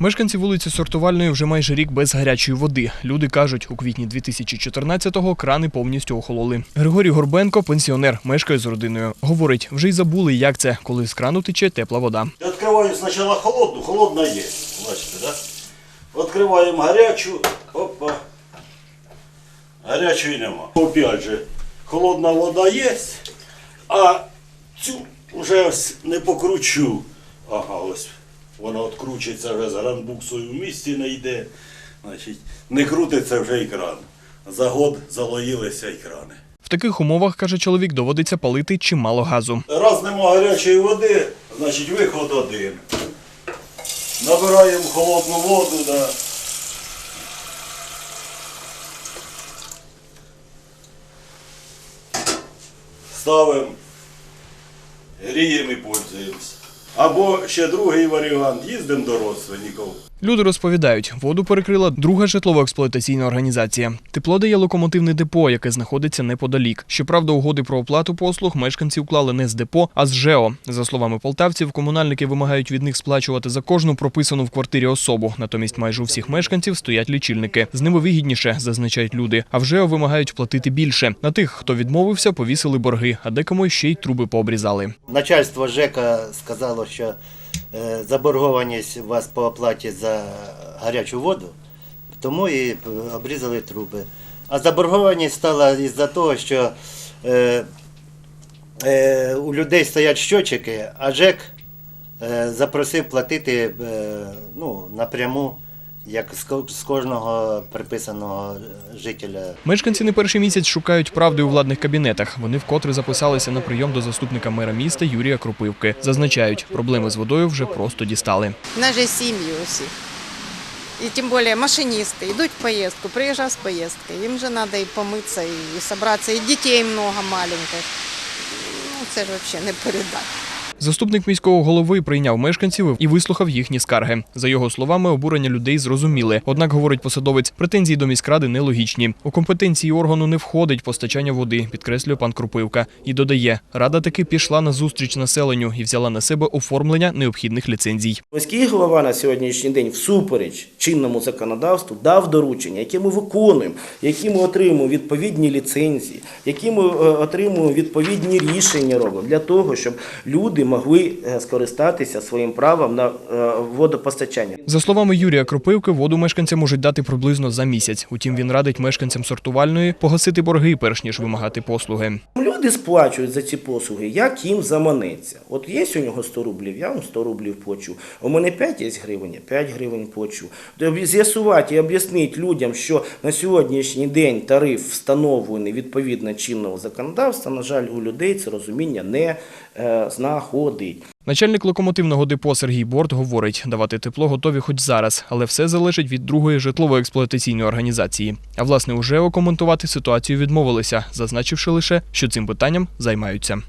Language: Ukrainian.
Мешканці вулиці Сортувальної вже майже рік без гарячої води. Люди кажуть, у квітні 2014-го крани повністю охололи. Григорій Горбенко, пенсіонер, мешкає з родиною. Говорить, вже й забули, як це, коли з крану тече тепла вода. Открываю сначала холодную, холодная есть, бачите, да? Открываем горячую, опа, горячої нема. Опять же, холодна вода є, а цю вже не покручу. Ага, ось вона откручується вже з гранбуксою в місті не йде. Значить, не крутиться вже і кран. За год залоїлися і крани. В таких умовах, каже чоловік, доводиться палити чимало газу. Раз нема гарячої води, значить виход один. Набираємо холодну воду, да. Ставимо, гріємо і пользуємося. Або ще другий варіант, їздимо до родственників. Люди розповідають, воду перекрила друга житлово-експлуатаційна організація. Тепло дає локомотивне депо, яке знаходиться неподалік. Щоправда, угоди про оплату послуг мешканці уклали не з депо, а з ЖЕО. За словами полтавців, комунальники вимагають від них сплачувати за кожну прописану в квартирі особу. Натомість майже у всіх мешканців стоять лічильники. З ними вигідніше, зазначають люди. А в ЖЕО вимагають платити більше. На тих, хто відмовився, повісили борги, а декому ще й труби пообрізали. Начальство ЖЕКа сказало, що заборгованість у вас по оплаті за гарячу воду, тому і е, обрізали труби. А заборгованість стала із-за того, що е, е, у людей стоять щочики, а ЖЕК е, запросив платити е, ну, напряму, як з кожного приписаного жителя Мешканці не перший місяць шукають правди у владних кабінетах. Вони вкотре записалися на прийом до заступника мера міста Юрія Кропивки. Зазначають, проблеми з водою вже просто дістали. У нас же сім'ї усі. І тим більше машиністи йдуть в поїздку, приїжджав з поїздки. Їм же треба і помитися, і зібратися, і дітей много маленьких. Ну, це ж взагалі не передати. Заступник міського голови прийняв мешканців і вислухав їхні скарги. За його словами, обурення людей зрозуміли. Однак, говорить посадовець, претензії до міськради нелогічні. У компетенції органу не входить постачання води, підкреслює пан Крупивка. І додає, рада таки пішла на зустріч населенню і взяла на себе оформлення необхідних ліцензій. Міський голова на сьогоднішній день всупереч чинному законодавству дав доручення, які ми виконуємо, які ми отримуємо відповідні ліцензії, які ми е, отримуємо відповідні рішення робимо для того, щоб люди могли е, скористатися своїм правом на е, водопостачання. За словами Юрія Кропивки, воду мешканцям можуть дати приблизно за місяць. Утім, він радить мешканцям сортувальної погасити борги, перш ніж вимагати послуги. Люди сплачують за ці послуги, як їм заманеться. От є у нього 100 рублів, я вам 100 рублів плачу. У мене 5 є гривень, я 5 гривень плачу. Тобто З'ясувати і об'яснити людям, що на сьогоднішній день тариф встановлений відповідно чинного законодавства, на жаль, у людей це розуміння не е, знаходить. Начальник локомотивного депо Сергій Борт говорить, давати тепло готові хоч зараз, але все залежить від другої житлово-експлуатаційної організації. А власне уже окоментувати ситуацію відмовилися, зазначивши лише, що цим питанням займаються.